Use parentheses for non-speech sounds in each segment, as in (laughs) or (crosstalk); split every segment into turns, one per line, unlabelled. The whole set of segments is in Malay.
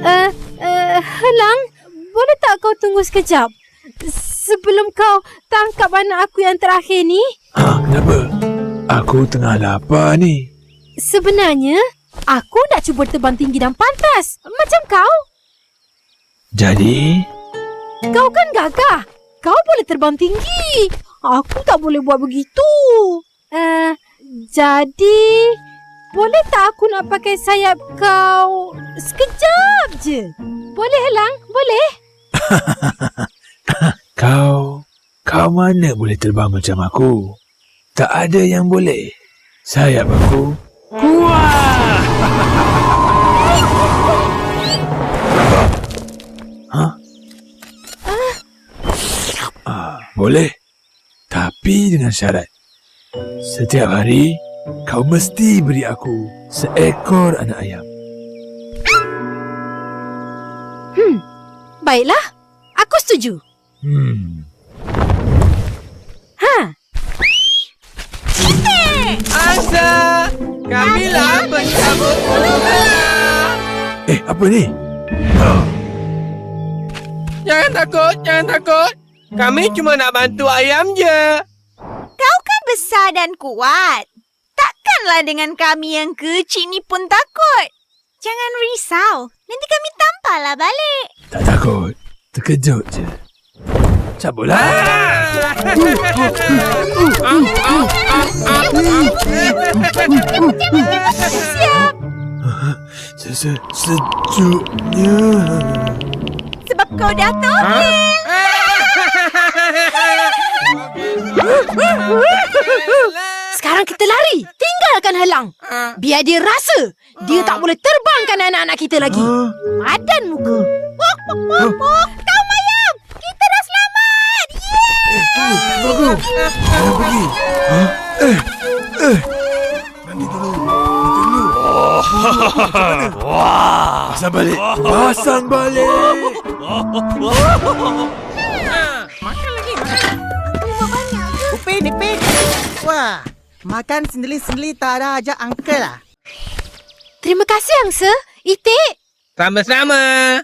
Uh, uh, Helang, boleh tak kau tunggu sekejap? Sebelum kau tangkap anak aku yang terakhir ni,
Ha, kenapa? Aku tengah lapar ni.
sebenarnya aku nak cuba terbang tinggi dan pantas. Macam kau.
Jadi,
Kau kan gagah. Kau boleh terbang tinggi. Aku tak boleh buat begitu. Uh, jadi, boleh tak aku nak pakai sayap kau sekejap je? Boleh, Helang? Boleh? (laughs)
kau... Kau mana boleh terbang macam aku? Tak ada yang boleh. Sayap aku... Ah, boleh. Tapi dengan syarat. Setiap hari, kau mesti beri aku seekor anak ayam.
Baiklah. Aku setuju.
Hmm.
Kamilah pencabut bola.
Eh, apa ni?
Jangan takut, jangan takut. Kami cuma nak bantu ayam je.
Kau kan besar dan kuat. Takkanlah dengan kami yang kecil ni pun takut. Jangan risau. Nanti kami tampaklah balik.
Tak takut. Terkejut je. Cabutlah. Se- (laughs) se- Sejuknya.
Sebab kau dah togel.
sekarang kita lari. Tinggalkan Helang. Biar dia rasa dia tak boleh terbangkan anak-anak kita lagi. Padan muka.
Kau mayam. Kita dah selamat. Yeay.
Tunggu, tunggu. Jangan pergi. Ha? Eh, eh. Pasang balik. Pasang balik.
Upin, Ipin. Wah, makan sendiri-sendiri tak ada ajak uncle lah.
Terima kasih, Angsa. Itik.
Sama-sama.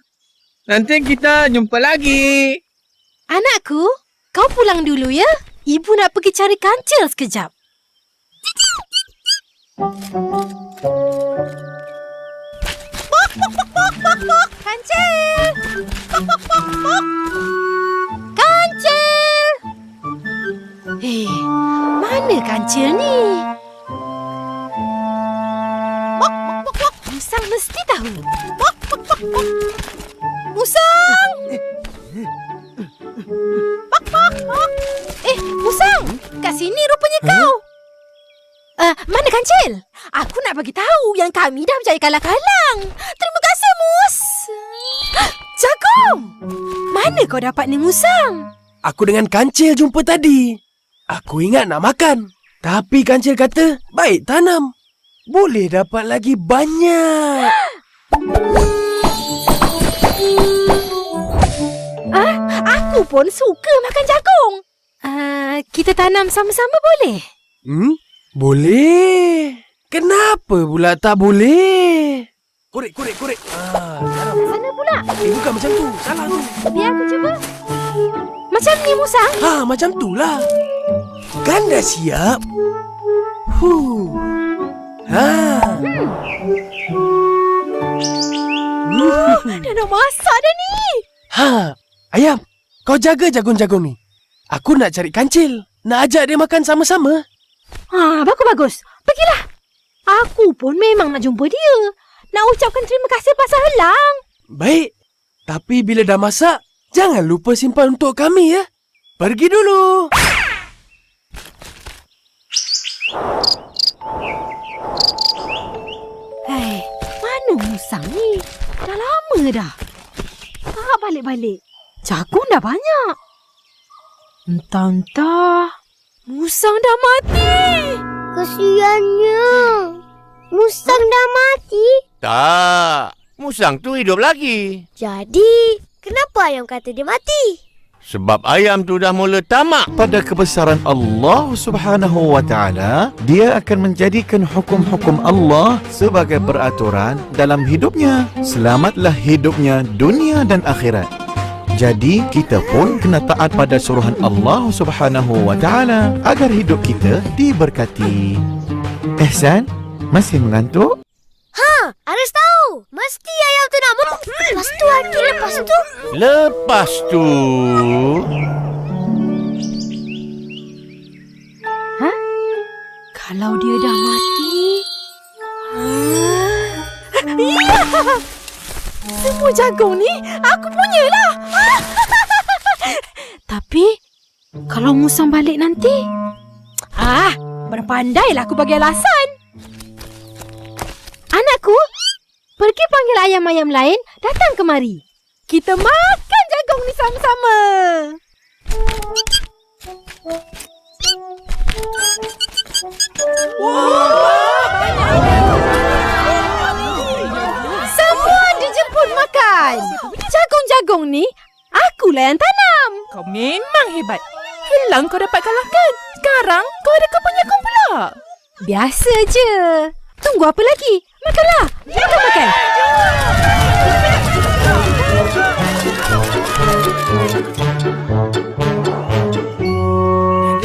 Nanti kita jumpa lagi.
Anakku, kau pulang dulu ya. Ibu nak pergi cari kancil sekejap. Kancil! Kancil! Eh, mana kancil ni? Musang mesti tahu. Musang! Eh, Musang! Kat sini rupanya kau. Uh, mana kancil? Aku nak bagi tahu yang kami dah berjaya kalah-kalang. Terima kasih, Mus. Jagung! Mana kau dapat ni musang?
Aku dengan kancil jumpa tadi. Aku ingat nak makan. Tapi kancil kata, baik tanam. Boleh dapat lagi banyak. (gasps)
Aku pun suka makan jagung. Uh, kita tanam sama-sama boleh?
Hmm? Boleh. Kenapa pula tak boleh? Korek, korek, korek. Ah.
Sana pula.
Eh, bukan macam tu. Salah tu.
Biar aku cuba. Macam ni, musang.
Ha, macam tu lah. Kan dah siap? Huh. Ha.
Dah nak masak dah ni.
Ha. Ayam, kau jaga jagung-jagung ni. Aku nak cari kancil. Nak ajak dia makan sama-sama.
Ha, bagus-bagus. Pergilah. Aku pun memang nak jumpa dia. Nak ucapkan terima kasih pasal helang.
Baik. Tapi bila dah masak, jangan lupa simpan untuk kami ya. Pergi dulu.
Hei, mana musang ni? Dah lama dah. Tak balik-balik. Jagung dah banyak. Entah-entah. Musang dah mati.
Kesiannya. Musang dah mati. Tak. Musang tu hidup lagi.
Jadi, kenapa ayam kata dia mati?
Sebab ayam tu dah mula tamak.
pada kebesaran Allah Subhanahu wa taala, dia akan menjadikan hukum-hukum Allah sebagai peraturan dalam hidupnya. Selamatlah hidupnya dunia dan akhirat. Jadi kita pun kena taat pada suruhan Allah Subhanahu wa taala agar hidup kita diberkati. Ehsan, masih mengantuk?
Ha, Aris tahu. Mesti ayam tu nak mem- Lepas tu, Aki, lepas tu.
Lepas tu...
Kalau dia dah mati... Ya! (laughs) Semua jagung ni aku punyalah. (laughs) Tapi, kalau musang balik nanti... Ah, berpandailah aku bagi alasan. Ayam-ayam lain datang kemari. Kita makan jagung ni sama-sama. Semua dijemput makan. Jagung-jagung ni, akulah yang tanam.
Kau memang hebat. Hilang kau dapat kalahkan. Sekarang kau ada kebanyakan pula.
Biasa je. Tunggu apa lagi? Makanlah. Makan, makan.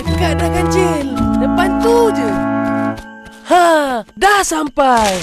Dekat dah kancil. Depan tu je. Ha, dah sampai.